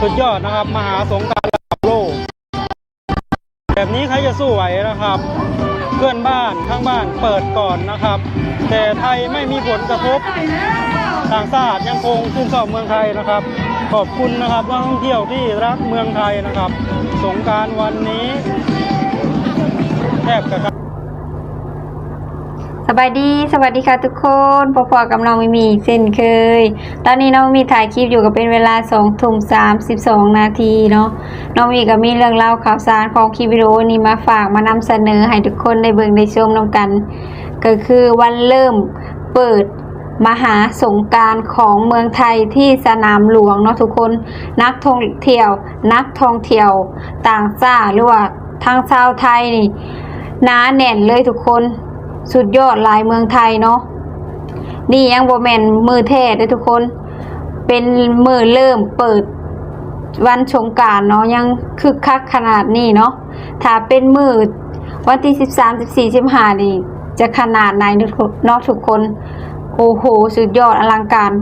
สุดยอดนะครับ มหาสงกรารระดับโลก แบบนี้ใครจะสู้ไหวนะครับ เพื่อนบ้านข้างบ้านเปิดก่อนนะครับ แต่ไทยไม่มีผลกระทบต่างชาติยังคงชื่นชอบเมืองไทยนะครับ ขอบคุณนะครับนักท่องเที่ยวที่รักเมืองไทยนะครับ สงการวันนี้แทบกระ สบายดีสวัสดีค่ะทุกคนพอๆกับน้องมิมีเช่นเคย ตอนนี้น้องมีถ่ายคลิปอยู่กับเป็นเวลา2ทุ่ม32นาทีเนาะน้องมีก็มีเรื่องเล่าข่าวสารของคลิปวิดีโอนี้มาฝากมานำเสนอให้ทุกคนได้เบิ่งได้ชมนำกัน ก็คือวันเริ่มเปิดมหาสงการของเมืองไทยที่สนามหลวงเนาะทุกคนนักท่องเที่ยว นักท่องเที่ยวต่างชาติหรือว่าทางชาวไทยนี่หนาแน่นเลยทุกคน สุดยอดลายเมืองไทยเนาะนี่ยังโบแมนมือแท้เด้ทุกคน เป็นมือเริ่มเปิดวันสงการเนาะยังคึกคักขนาดนี้เนาะถ้าเป็นมือวันที่สิบสามสิบสี่สิบห้านี่จะขนาดไหนเนาะทุกคน โอ้โห สุดยอดอลังการ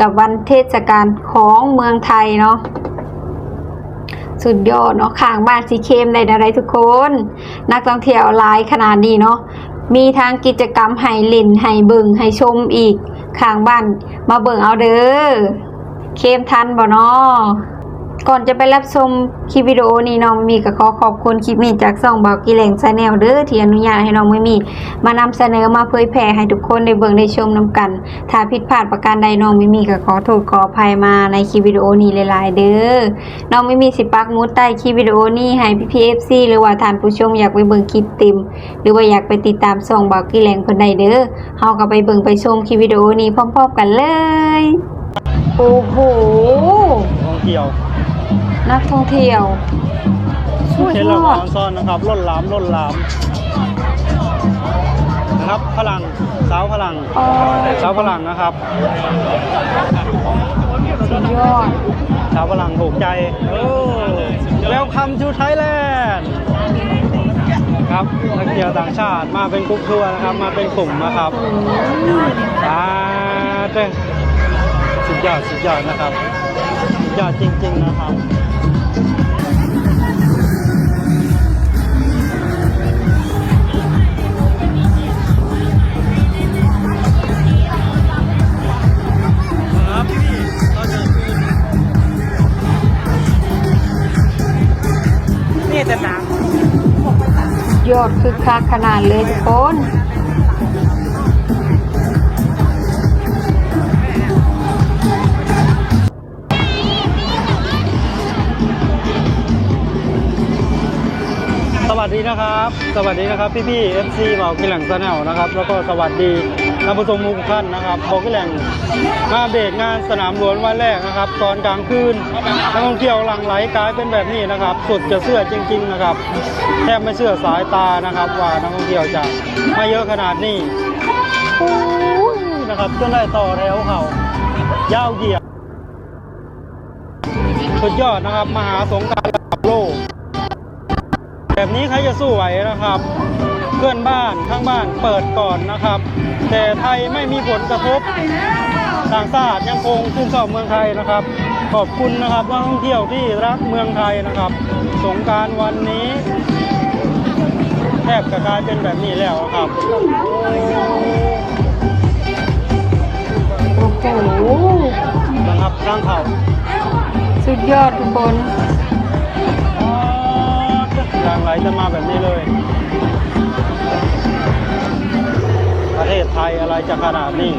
กับวันเทศกาลของเมืองไทยเนาะสุดยอดเนาะข้างบ้านสีเข้มได้อะไรทุกคน นักท่องเที่ยวหลายขนาดนี้เนาะ มีทางกิจกรรมให้เล่นให้เบิ่งให้ชมอีกข้างบ้าน มาเบิ่งเอาเด้อ เข้มทันบ่เนาะ ก่อนจะไปรับชมคลิปวิดีโอนี้น้องไม่มีก็ขอขอบคุณคลิปนี้จากซ่องบอกกิแหลงชาแนลเด้อที่อนุญาตให้น้องไม่มี มานำเสนอมาเผยแพร่ให้ทุกคนได้เบิ่งได้ชมนํกัน ถ้าผิดพลาดประการใดน้องไม่มีก็ขอโทษขออภัยมาในคลิปวิดีโอนี้หลายๆ เด้อน้องไม่มีสิปักมุดใต้คลิปวิดีโอนี้ให้พี่พีเอฟซีหรือว่าท่านผู้ชมอยากไปเบิ่งคลิปเต็มหรือว่าอยากไปติดตามส่องบอกกีแหลงเพิ่นใดเด้อเฮาก็ไปเบิ่งไปชมคลิปวิดีโอนี้พร้อมๆกันเลย โอ้โห ท่องเที่ยวนักท่องเที่ยวสุดเช่นยละอคดรซ่อนนะครับล้นหลามล้นหลามนะครับพลังสาวพลังอ๋อ สาวพลังนะครับสุดยอด สาวพลังถูกใจเวลคัมทูไทยแลนด์ครับนักเที่ยวต่างชาติมาเป็นกรุ๊ปทัวร์นะครับ มาเป็นกลุ่มนะครับ อ่าเด้อสุ ดยอดสุดยอดนะครับสุดยอดจริง ๆ นะครับครับพี่เราจะนี่แต่หนังยอดคือคักขนาดเลยทุกคน วัสดีนะครับ สวัสดีนะครับพี่พี่เอฟซีบอกกิแหล่งแนลนะครับ แล้วก็สวัสดีท่านผู้ชมทุกท่านนะครับบอกกิแหล่งมาเบรกงานสนามหลวงวันแรกนะครับ ตอนกลางคืนนักท่องเที่ยวหลั่งไหลกลายเป็นแบบนี้นะครับสุดจะเชื่อจริง ๆ นะครับ แทบไม่เชื่อสายตานะครับ ว่านักท่องเที่ยวจะมาเยอะขนาดนี้นะครับจนได้ต่อแถวเขายาวเหยียดสุดยอดนะครับมหาสงการระดับโลก แบบนี้ใครจะสู้ไหวนะครับ เพื่อนบ้านข้างบ้านเปิดก่อนนะครับ แต่ไทยไม่มีผลกระทบต่างชาติยังคงชื่นชอบเมืองไทยนะครับ ขอบคุณนะครับนักท่องเที่ยวที่รักเมืองไทยนะครับ สงกรารวันนี้แทบจะกลายเป็นแบบนี้แล้วครับโอ้โหนะครับทางเขาสุดยอดทุกคน ทางไหลจะมาแบบนี้เลย ประเทศไทยอะไรจะขนาดนี้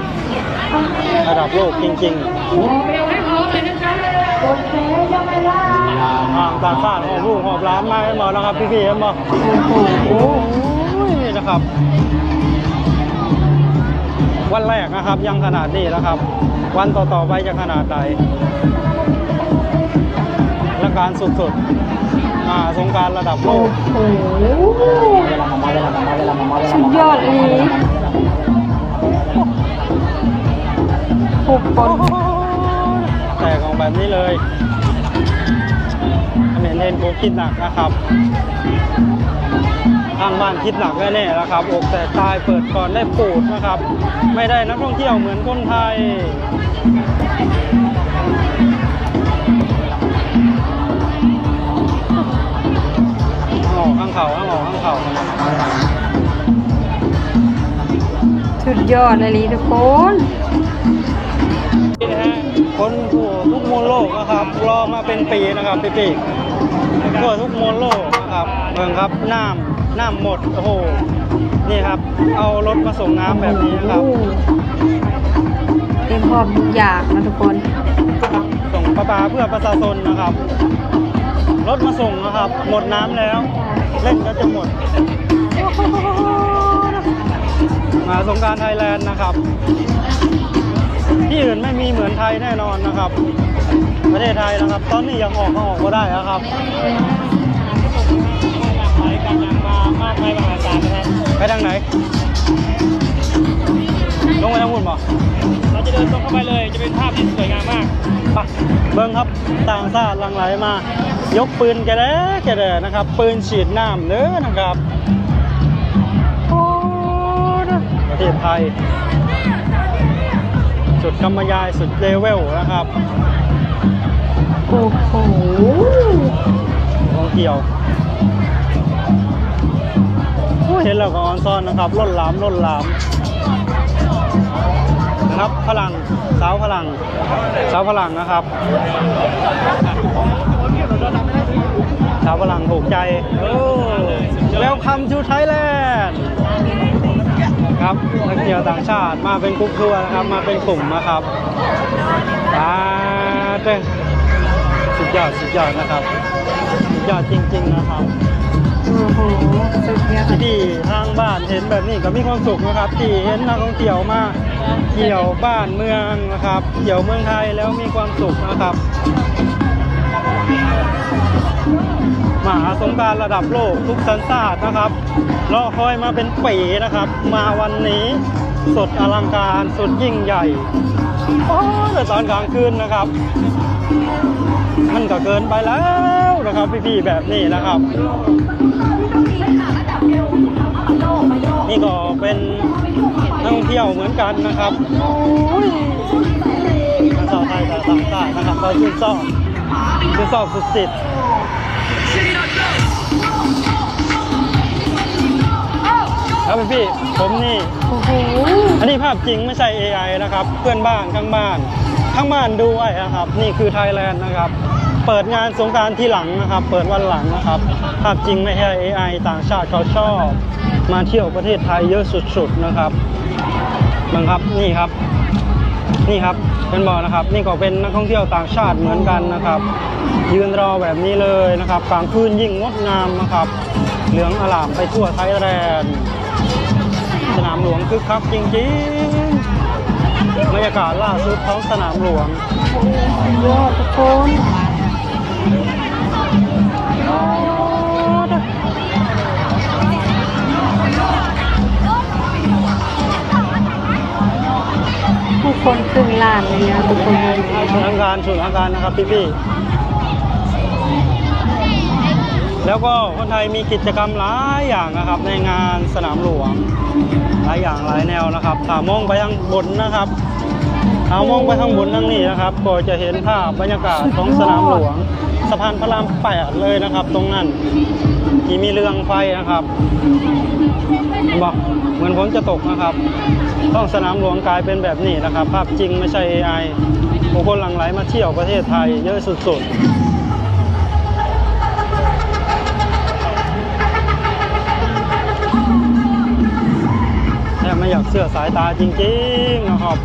ระดับโลกจริงๆทางต่างชาติหอบลูกหอบร้านมาให้หมดนะครับพี่ๆเห็นบ่โอ้โหโอ้ยนะครับ วันแรกนะครับยังขนาดนี้นะครับ วันต่อๆไปจะขนาดใดและการสุดๆ อ่าสงกรารระดับโลโอ้กโหสุดยอดเลยหกคนแตกออกแบบนี้เลยเมนเทนกูคิดหนักนะครับทางบ้านคิดหนักแน่ๆแล้วครับอกแตกตายเปิดก่อนได้ปูดนะครับ ไม่ได้นักท่องเที่ยวเหมือนคนไทย ข่าข้างหลังข้างเข่าสุดยอดเลยลีทุกคนนี่นะฮะคนทั่วทุกมวลโลกนะครับรอมาเป็นปีนะครับพี่ปีทั่วทุกมวลโลกนะครับเมืองครับน้ำน้ำหมดโอ้โหนี่ครับ เอารถมาส่งน้ำแบบนี้นะครับเต็มพร้อมทุกอย่างนะทุกคนส่งปลาเพื่อประชาชนนะครับ รถมาส่งนะครับ หมดน้ำแล้ว เล่นก็จะหมด มาสงกรารไทยแลนด์นะครับ ที่อื่นไม่มีเหมือนไทยแน่นอนนะครับ ประเทศไทยนะครับ ตอนนี้ยังออกก็ออกก็ได้นะครับไปกันยังมามากไปมหาศาลนะครับไปทางไหนลงไปทางหุ่นบ่เราจะเดินตรงเข้าไปเลย จะเป็นภาพที่สวยงามมาก ไปเบิ้งครับต่างชาติหลังไหลมา ยกปืนแกแด้แกแด้นะครับ ปืนฉีดน้ำเด้อนะครับโอ้ประเทศไทย สุดกำมยายสุดเลเวลนะครับโอ้โหทองเที่ยวเห็นแล้วก็ออนซ่อนนะครับล้นหลามล้นหลาม ครับพลังสาวพลังสาวพลังนะครับชาวพลังถูกใจเวลคัมทูไทยแลนด์ครับนักเที่ยวต่างชาติมาเป็นกรุ๊ปทัวร์นะครับมาเป็นกลุ่มนะครับอ่าเต้สุดยอดสุดยอดนะครับ สุดยอดจริง ๆ นะครับ โอ้โหสุดยอดที่ทางบ้านเห็นแบบนี้ก็มีความสุขนะครับ ที่เห็นนักท่องเที่ยวมาเที่ยวบ้านเมืองนะครับเที่ยวเมืองไทยแล้วมีความสุขนะครับมหาสงการระดับโลกทุกสันชาตนะครับรอคอยมาเป็นปีนะครับ มาวันนี้สดอลังการสุดยิ่งใหญ่โอ้แต่ตอนกลางคืนนะครับ มันก็เกินไปแล้วนะครับพี่ๆแบบนี้นะครับ นี่ก็เป็นนักท่องเที่ยวเหมือนกันนะครับโอ้ยทั้งชาวไทยและต่างชาตินะครับก็ชื่นชอบชื่นชอบสุดสิทธิ์ครับพี่พี่ผมนี่โอ้โหอันนี้ภาพจริงไม่ใช่ AI นะครับ เพื่อนบ้านข้างบ้าน ข้างบ้านด้วยนะครับ นี่คือไทยแลนด์นะครับ เปิดงานสงการที่หลังนะครับ เปิดวันหลังนะครับ ภาพจริงไม่ใช่ AI ต่างชาติเขาชอบ มาเที่ยวประเทศไทยเยอะสุด ๆนะครับบังครับนี่ครับ นี่ครับเป็นบอนะครับ นี่ก็เป็นนักท่องเที่ยวต่างชาติเหมือนกันนะครับ ยืนรอแบบนี้เลยนะครับกลางคืนยิ่งงดงามนะครับ เหลืองอลามไปทั่วไทยแลนด์สนามหลวงคึกคักจริงๆ บรรยากาศล่าสุดท้องสนามหลวงยอดทุกคนผู้คนครึ่งล้านเลยนะทุกคนทางการส่วนทางการนะครับพี่ๆ แล้วก็คนไทยมีกิจกรรมหลายอย่างนะครับ ในงานสนามหลวง หลายอย่างหลายแนวนะครับถ้ามองไปทางบนนะครับถ้ามองไปทางบนทางนี้นะครับ ก็จะเห็นภาพบรรยากาศของสนามหลวงสะพานพระรามแปดเลยนะครับ ตรงนั้นที่มีเรืองไฟนะครับบอกเหมือนฝนจะตกนะครับต้องสนามหลวงกลายเป็นแบบนี้นะครับ ภาพจริงไม่ใช่ AI ผู้คนหลั่งไหลมาเที่ยวประเทศไทยเยอะสุดๆ ชื่อสายตาจริงๆนะครับ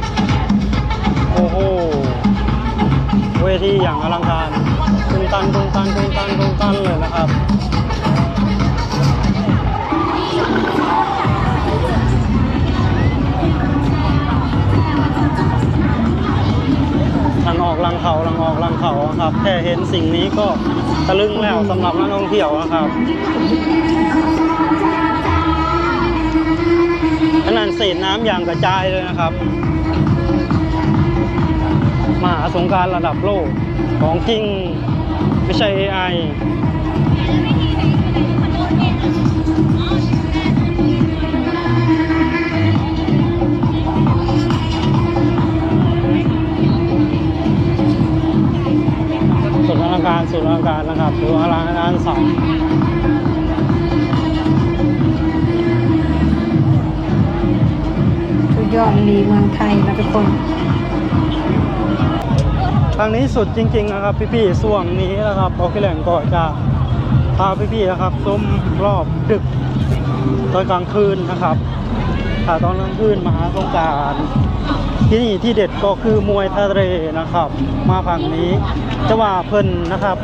โอ้โห เวทีอย่างอลังการตุ้งตันตุ้งตันตุ้งตันตุ้งตันเลยนะครับลังออกลังเขาลังออกลังเขาครับแค่เห็นสิ่งนี้ก็ตะลึงแล้วสำหรับนักท่องเที่ยวนะครับ เศษน้ำอย่างกระจายเลยนะครับ มหาสงการระดับโลกของจริงไม่ใช่ AI สุดอลังการสุดอลังการนะครับสุดอลังการสอง ยอดดีเมืองไทยนะทุกคนทางนี้สุดจริงๆนะครับ พี่ๆส่วงนี้นะครับบอกพี่แหล่งก็จะพาพี่ๆนะครับส้มรอบดึกตอนกลางคืนนะครับถ้าตอนกลางคืนมหาสงการที่นี่ที่เด็ดก็คือมวยทะเลนะครับ มาฝั่งนี้จะว่าเพิ่นนะครับ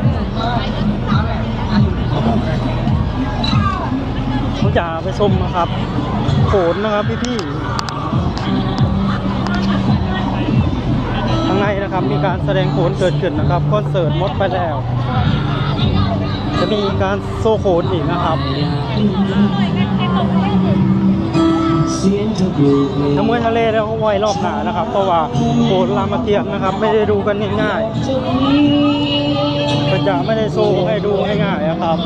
ผมจะไปชมนะครับโขนนะครับพี่ๆางในนะครับ มีการแสดงโขนเกิดขึ้นนะครับคอนเสิร์ตมดไปแล้ว จะมีการโซโขนอีกนะครับน้ำมวยทะเลแล้วก็ไว้รอบหนานะครับเพราะว่าโขนรามเกียรตินะครับ ไม่ได้ดูกันง่ายๆก็จะไม่ได้โซให้ดูง่ายๆนะครับ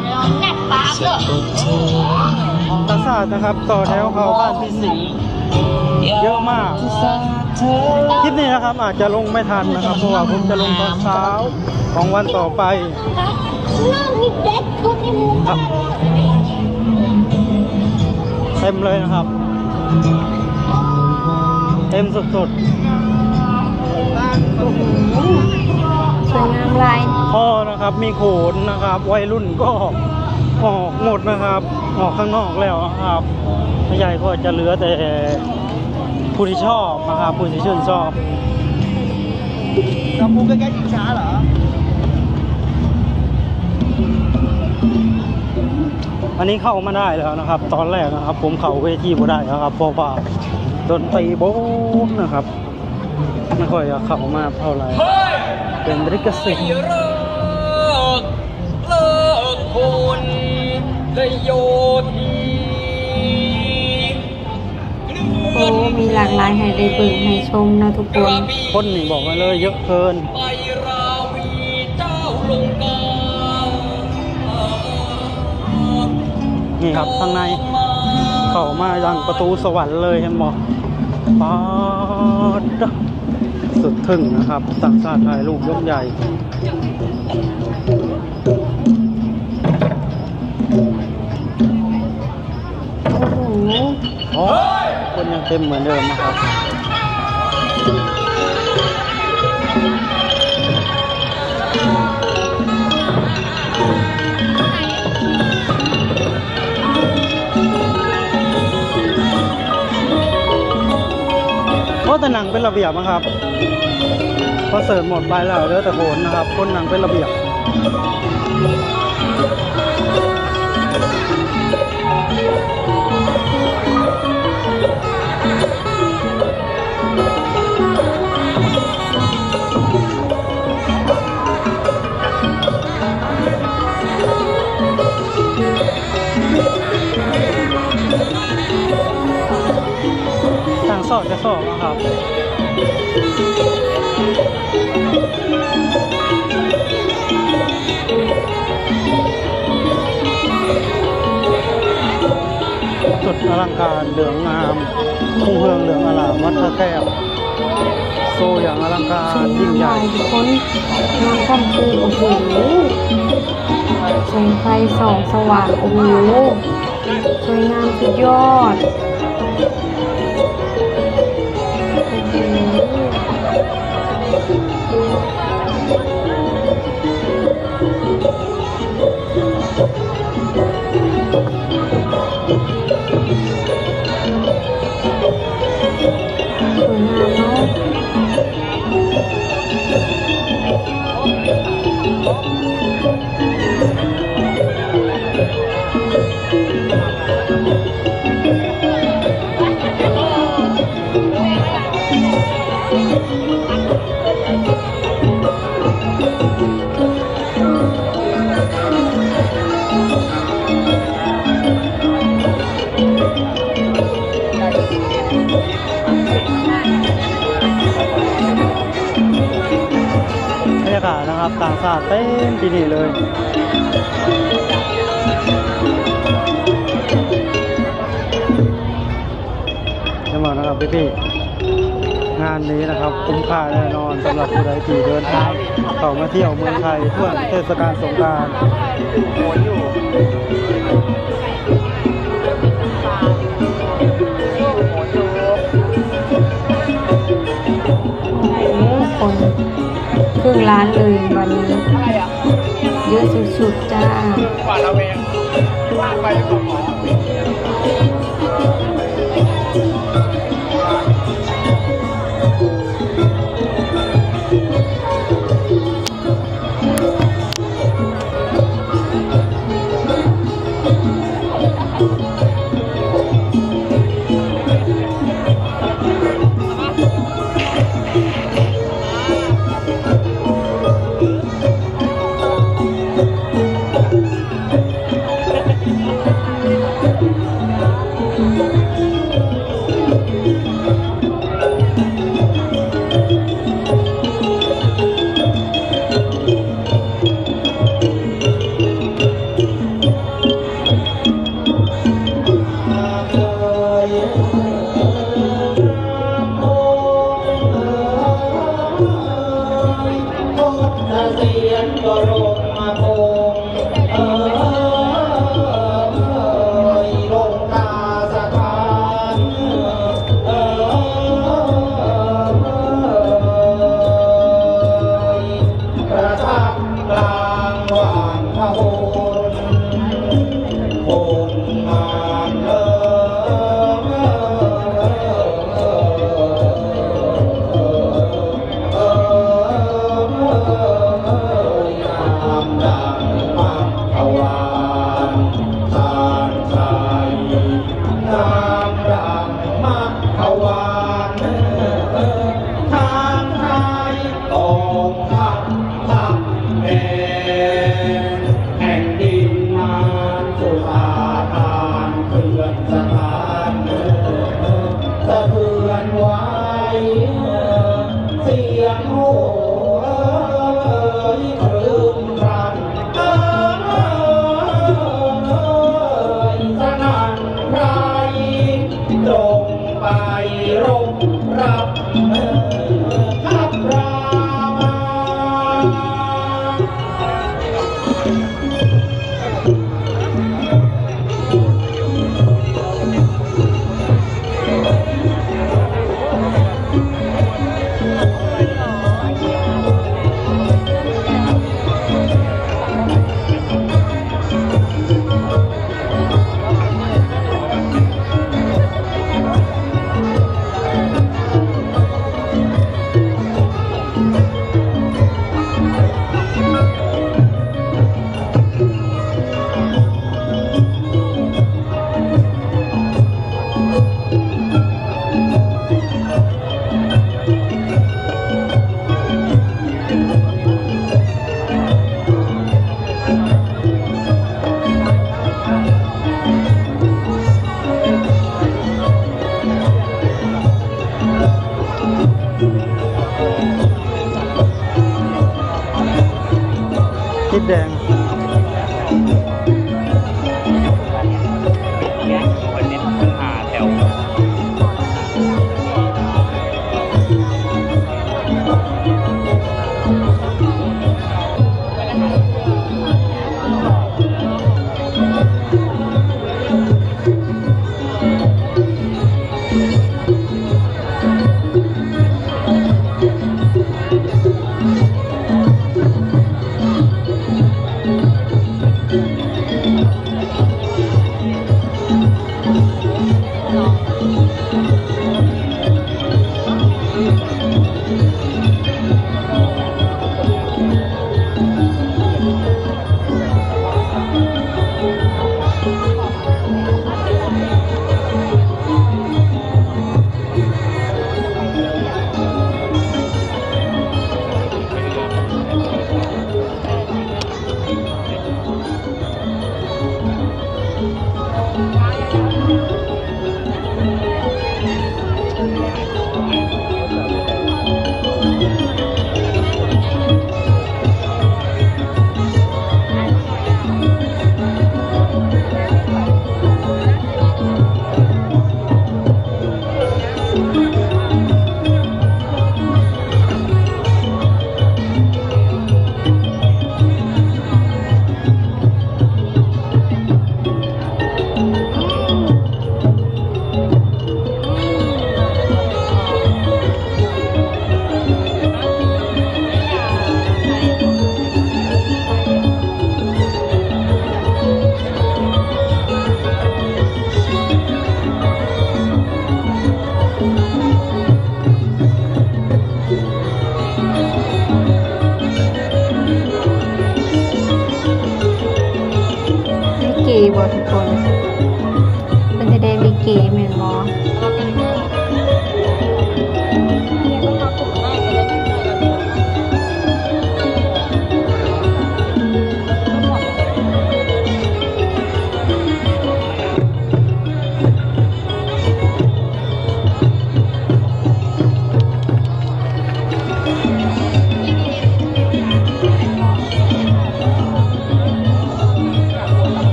ทักษะนะครับต่อแถวเขาบ้านพี่สิงเยอะมาก คลิปนี้นะครับอาจจะลงไม่ทันนะครับ เพราะว่าผมจะลงตอนเช้าของวันต่อไปครับเต็มเลยนะครับ เต็มสุดสวยงามลายๆพ่อนะครับมีโขนนะครับ วัยรุ่นก็ออกหมดนะครับ ออกข้างนอกแล้วนะครับไม่ใหญ่ก็จะเหลือแต่ ผู้ที่ชอบนะครับผู้ที่ชื่นชอบเราพูดใกล้ๆชิงช้าเหรออันนี้เข้ามาได้แล้วนะครับ ตอนแรกนะครับ ผมเข้าเวทีบ่ได้นะครับ เพราะว่าดนตรีโบ๊ะนะครับไม่ค่อยจะเข้ามาเท่าไหร่เป็นริกสิทธิ์เลิกเลิกคนได้โยที มีหลากหลายให้ได้เบิ่งให้ชมนะทุกคน คนนี่บอกมาเลยเยอะเกิน ไปราวีเจ้าลงกานี่ครับข้างในเข้ามายังประตูสวรรค์เลยเห็นบอกป๊าดสุดทึ่งนะครับต่างชาติถ่ายรูปยกใหญ่โอ้โห คนยังเต็มเหมือนเดิมนะครับเพราะแต่หนังเป็นระเบียบนะครับคอเสร์ตหมดไปแล้วเหลือแต่โขนนะครับ คนหนังเป็นระเบียบ เหลืองงามพุ่งเฮืองเหลืองอลามวัดพระแก้วโซอย่างอลังการยิ่งใหญ่ทุกคนนอนค่ำคืนโอ้โหแสงไฟส่องสว่างโอ้โหสวยงามสุดยอด บรรยากาศนะครับต่างชาติเต็มที่นี่เลยจะบอกนะครับพี่พี่ๆงานนี้นะครับคุ้มค่าแน่นอนสำหรับผู้ใดที่เดินทางเข้ามาเที่ยวเมืองไทยช่วงเทศกาลสงกรานต์ รึ่งล้านเลยวันนี้ เยอะสุดๆจ้าเราเองไปก่อนหมอ Damn.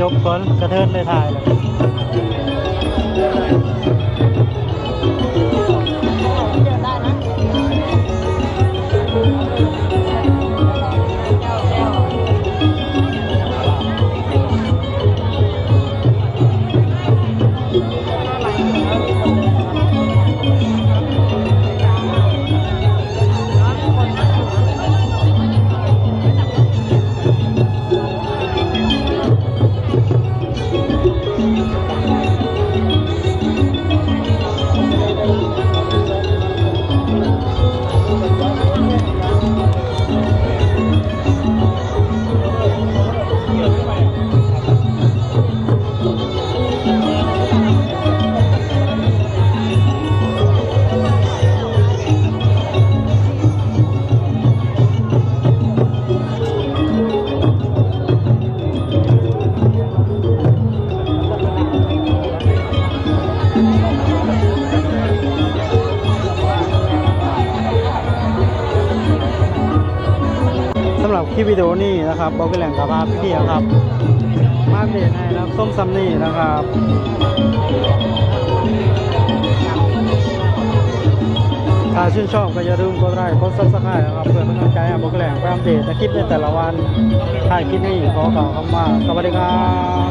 จบก่อนกระเทินเลยถ่ายเลย ดีโอนี้นะครับบอกเป็นแหล่งกระพาพี่ๆครับ มาเดตให้นะครับส้มซัมนี่นะครับถ้าชื่นชอบก็อย่าลืมกดไลค์กดซับสไครต์นะครับเพื่อเป็นกำลังใจให้บอกแหล่งไปอัปเดตคลิปในแต่ละวันถ่ายคลิปนี้ขอกล่าวคำว่าสวัสดีครับ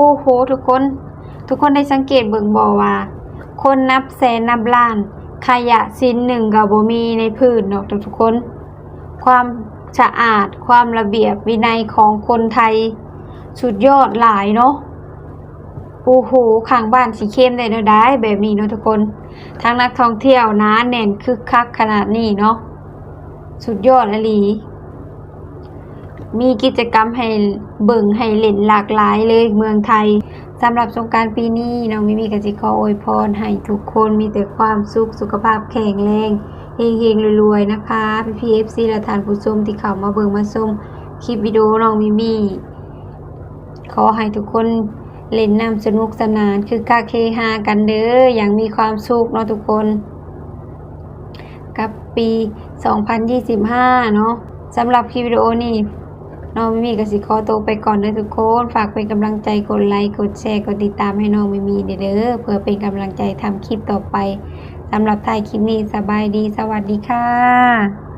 อ้โหทุกคน ทุกคนได้สังเกตเบิ่งบ่ว่า คนนับแสนนับล้าน ขยะชิ้นหนึ่งก็บ่มีในพื้นเนาะทุกคน ความสะอาดความระเบียบวินัยของคนไทย สุดยอดหลายเนาะโอ้โหข้างบ้านสีเข้มได้เนาะได้แบบนี้เนาะทุกคนทางนักท่องเที่ยวนาแน่นคึกคักขนาดนี้เนาะสุดยอดอลี มีกิจกรรมให้เบิ่งให้เล่นหลากหลายเลยเมืองไทยสำหรับสงการปีนี้น้องมิมีกสิขออวยพรให้ทุกคนมีแต่ความสุขสุขภาพแข็งแรงเฮงๆรวยๆนะคะพี่พีเอฟซีและทานผู้ชมที่เข้ามาเบิ่งมาชมคลิปวิดีโอน้องมิมีขอให้ทุกคนเล่นน้ำสนุกสนานคือคาเคฮากันเด้ออย่างมีความสุขเนาะทุกคน กับปี 2025 เนาะสำหรับคลิปวิดีโอนี้ น้องมิมีกสิขอตัวไปก่อนเด้อทุกคน ฝากเป็นกำลังใจกดไลค์กดแชร์กดติดตามให้น้องมิมีเด้อเพื่อเป็นกำลังใจทำคลิปต่อไปสำหรับท้ายคลิปนี้สบายดี สวัสดีค่ะ